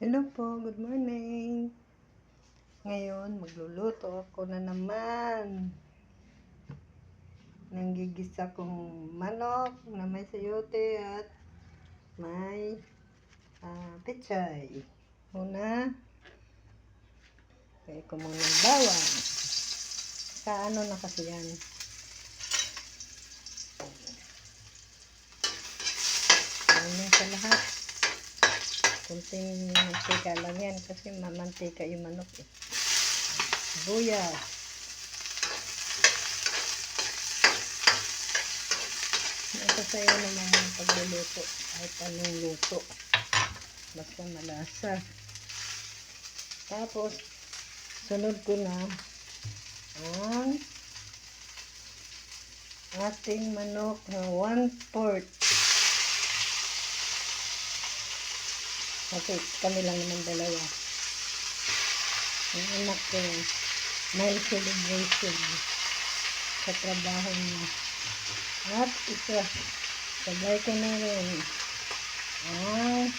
Hello po, good morning. Ngayon, magluluto ako na naman. Nanggigisa kong manok na may sayote at may ah, pechay. Una, kaya ko muna ng bawang. Sa ano na kasi yan. Ayan sa lahat. Kunting mantika lang yan kasi mamantika yung manok eh. Sibuyas. Nasa sa'yo naman yung pagluluto. Kahit anong luto. Basta malasa. Tapos, sunod ko na ang ating manok na one-fourth. Kasi kami lang naman dalawa. Ang anak ko, may celebration sa trabaho niya. At isa, sabay ko na rin ang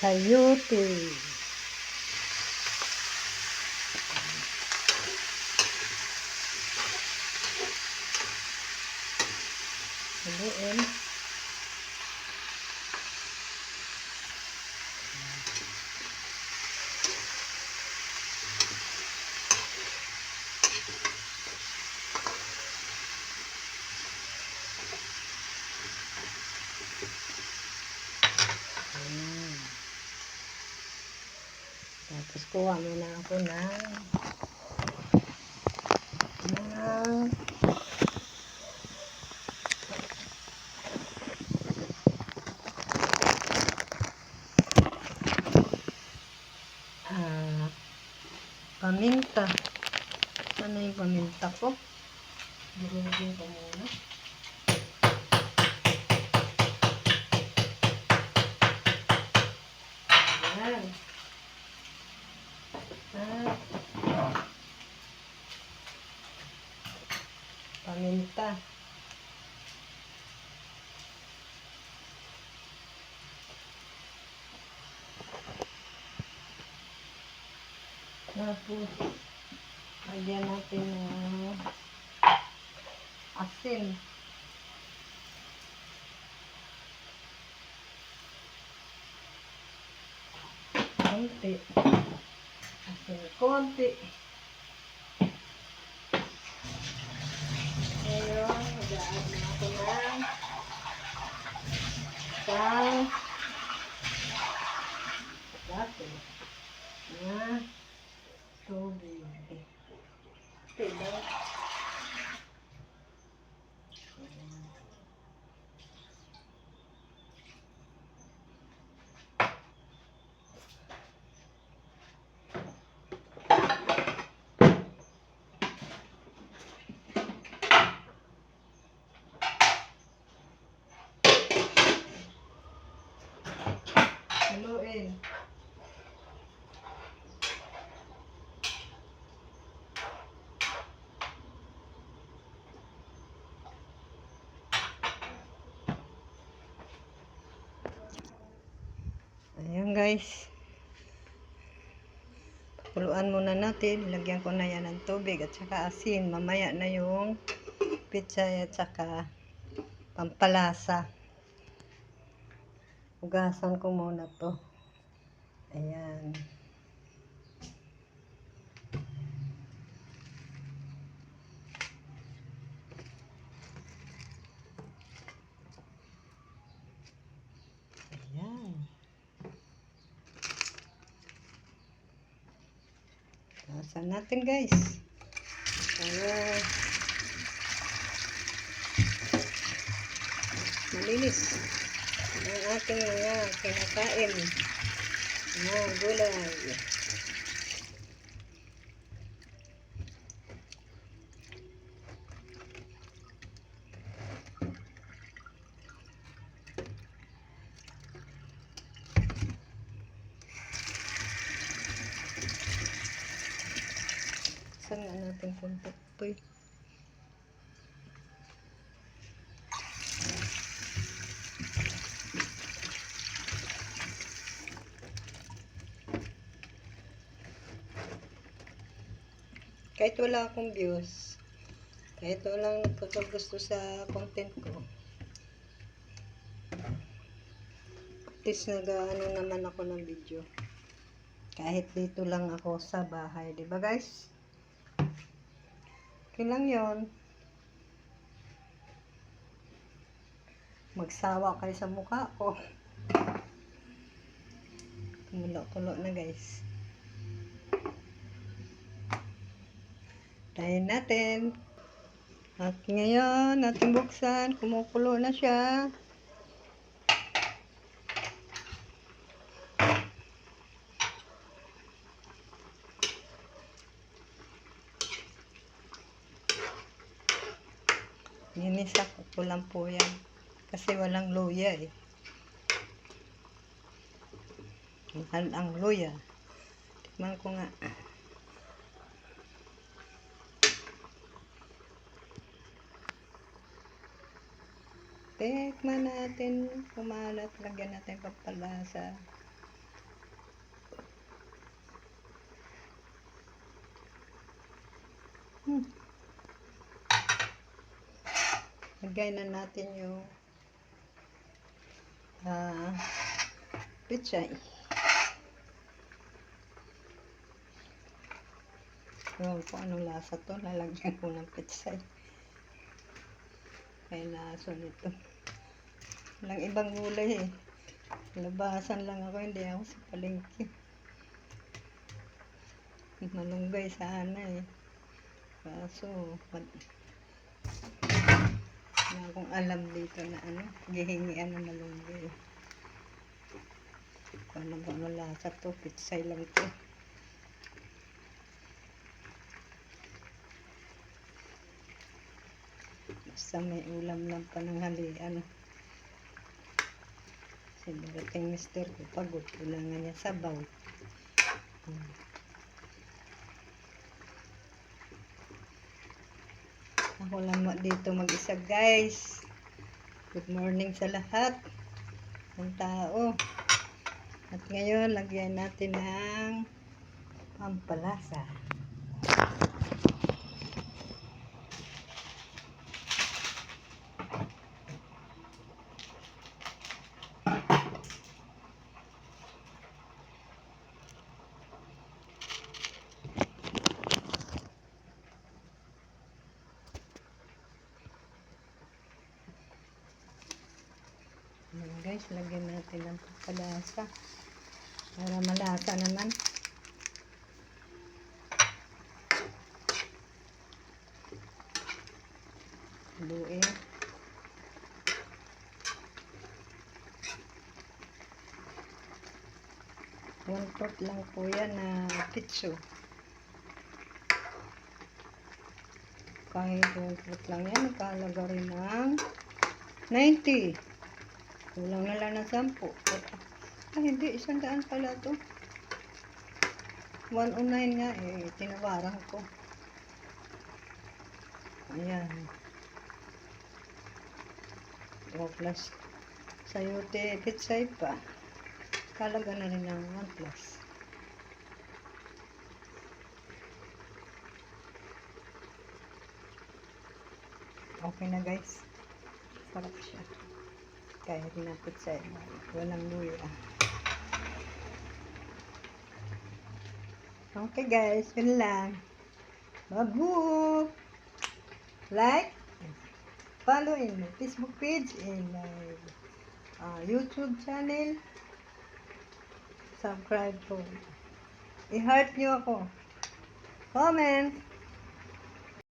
sayote. Haluin. Ayan. Tapos kuha muna ako ng ng ah, paminta. Ano yung paminta ko? Durugin ko muna. Paminta. Tapos, lagyan natin ng asin. Konti. Asin konti. Ngayon, mag-add na ako ng isang dati na tubig. Diba? Haluin. Ayan guys. Pakuluan muna natin. Lagyan ko na yan ng tubig at saka asin. Mamaya na yung pichay at saka pampalasa. Ugasan ko muna to. Ayan. Ayan. Ugasan natin guys. Para malinis ang ating mga kinakain na gulay. Saan nga natin punta? Uy. Kahit wala akong views. Kahit walang nagkakagusto sa content ko. At least nag-ano naman ako ng video. Kahit dito lang ako sa bahay. di ba guys? Okay lang yun. Magsawa kayo sa mukha ko. Kumulo-kulo na guys. Tayin natin. At ngayon, natin buksan. Kumukulo na siya. Ginisa ko lang po yan. Kasi walang luya eh. Mahal ang luya. Tikman ko nga. Tikman natin. Kumalat. Lagyan natin pampalasa. Hmm. Lagay na natin yung ah pichay. Ewan ko anong lasa to. Lalagyan ko ng pichay. May laso nito. Walang ibang gulay eh. Labasan lang ako. Hindi ako sa palengke. Malunggay sana eh. Kaso, pag wala akong alam dito na ano, gihingian ng malunggay. Ano ba ano lasa to, pitsay lang to. Basta may ulam lang pananghalian. Kasi darating mister ko pagod, kailangan niya sabaw. Hmm. Ako lang dito mag-isa guys. Good morning sa lahat ng tao. At ngayon, lagyan natin ng pampalasa. Ayan guys, lagyan natin ng pampalasa. Para malasa naman. Luin. One fourth lang po yan na pitso. Kahit one fourth lang yan, nakahalaga rin ng 90. Kulang na lang ng 10. Ay, hindi. Isang daan pala to. 109 nga eh. Tinawaran ko. Ayan. O plus. Sayote, pitsay pa. Kalaga na rin ng 1 plus. Okay na guys. Sarap siya. Kahit na pitsay. Walang luya. Okay guys, yun lang. Babu! Like, follow in my Facebook page and my uh, YouTube channel. Subscribe po. I-heart nyo ako. Comment.